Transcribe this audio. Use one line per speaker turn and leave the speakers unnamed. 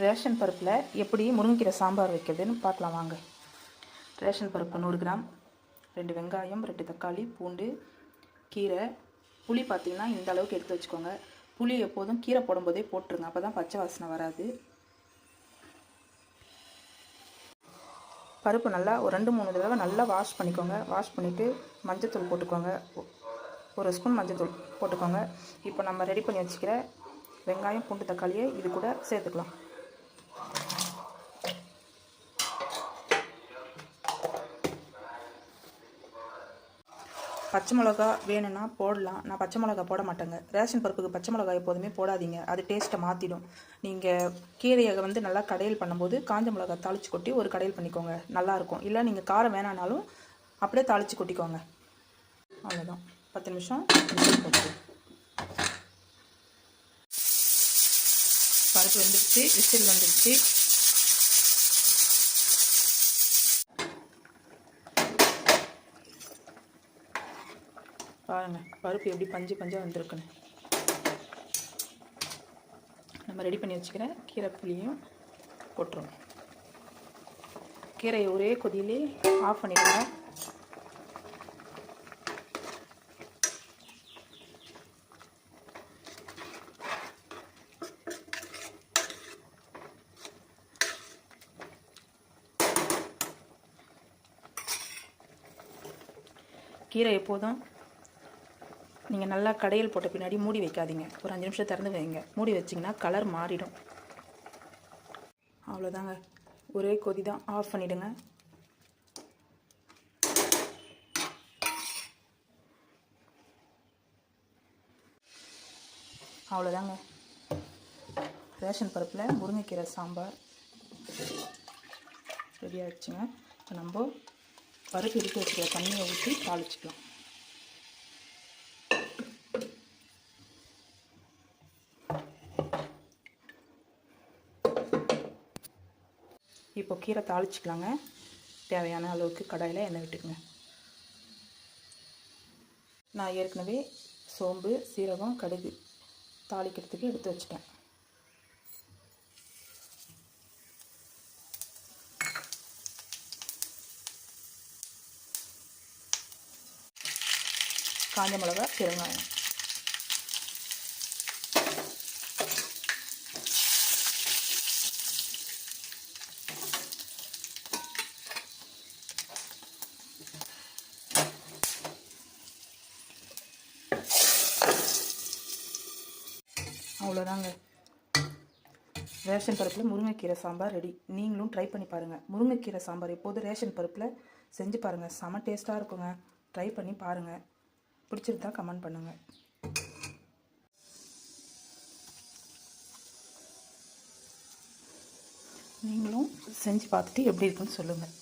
Ration பருப்பில் எப்படி முருங்கைக்கீரை சாம்பார் வைக்கிறதுன்னு பார்க்கலாம் வாங்க. ரேஷன் பருப்பு நூறு கிராம் ரெண்டு வெங்காயம் ரெண்டு தக்காளி பூண்டு கீரை. புளி பார்த்தீங்கன்னா இந்த அளவுக்கு எடுத்து வச்சுக்கோங்க. புளி எப்போதும் கீரை போடும்போதே போட்டுருங்க அப்போ தான் பச்சை வாசனை வராது. பருப்பு நல்லா ஒரு ரெண்டு மூணு தடவை நல்லா வாஷ் பண்ணிக்கோங்க. வாஷ் பண்ணிவிட்டு மஞ்சத்தூள் போட்டுக்கோங்க. ஒரு ஸ்பூன் மஞ்சத்தூள் போட்டுக்கோங்க. இப்போ நம்ம ரெடி பண்ணி வச்சுக்கிற வெங்காயம் பூண்டு தக்காளியை இது கூட சேர்த்துக்கலாம். பச்சை மிளகா வேணும்னா போடலாம். நான் பச்சை மிளகா போட மாட்டேங்க. ரேஷன் பருப்புக்கு பச்சை மிளகா எப்போதுமே போடாதீங்க. அது டேஸ்ட்டை மாற்றிடும் நீங்கள் கீரையை வந்து நல்லா கடையில் பண்ணும்போது காஞ்ச மிளகா தாளிச்சு கொட்டி ஒரு கடையில் பண்ணிக்கோங்க. நல்லாயிருக்கும் இல்லை நீங்கள் காரம் வேணானாலும் அப்படியே தாளிச்சு கொட்டிக்கோங்க. அவ்வளோதான் பத்து நிமிஷம் பருப்பு வந்துடுச்சு விசில் வந்துடுச்சு. பாருங்கள் பருப்பு எப்படி பஞ்சு பஞ்சாக வந்திருக்குன்னு. நம்ம ரெடி பண்ணி வச்சுக்கிற கீரை புளியும் போட்டுருவோம். கீரையை ஒரே கொதியிலே ஆஃப் பண்ணிடுங்க. கீரை எப்போதும் நீங்கள் நல்லா கடையில் போட்ட பின்னாடி மூடி வைக்காதீங்க. ஒரு அஞ்சு நிமிஷம் திறந்து வைங்க. மூடி வச்சிங்கன்னா கலர் மாறிடும். அவ்வளோதாங்க ஒரே கொதி தான். ஆஃப் பண்ணிவிடுங்க அவ்வளோதாங்க ரேஷன் பருப்பில் முருங்கைக்கீரை சாம்பார். ரெடி ஆகிடுச்சுங்க இப்போ நம்ம பருப்பு எடுத்து வச்சுக்கிற தண்ணியை ஊற்றி தாளிச்சிக்கலாம். இப்போ கீரை தாளிச்சிக்கலாங்க. தேவையான அளவுக்கு கடாயில் எண்ணெய் விட்டுக்குங்க. நான் ஏற்கனவே சோம்பு சீரகம் கடுகு தாளிக்கிறதுக்கு எடுத்து வச்சிட்டேன். காஞ்ச மிளகா பெருங்காயம். அவ்வளோதாங்க. ரேஷன் பருப்பில் முருங்கைக்கீரை சாம்பார் ரெடி நீங்களும் ட்ரை பண்ணி பாருங்கள் முருங்கைக்கீரை சாம்பார் எப்போதும் ரேஷன் பருப்பில்? செஞ்சு பாருங்கள் செம டேஸ்ட்டாக இருக்குங்க. ட்ரை பண்ணி பாருங்கள் பிடிச்சிருந்தா கமெண்ட் பண்ணுங்கள் நீங்களும் செஞ்சு பார்த்துட்டு எப்படி இருக்குன்னு சொல்லுங்கள்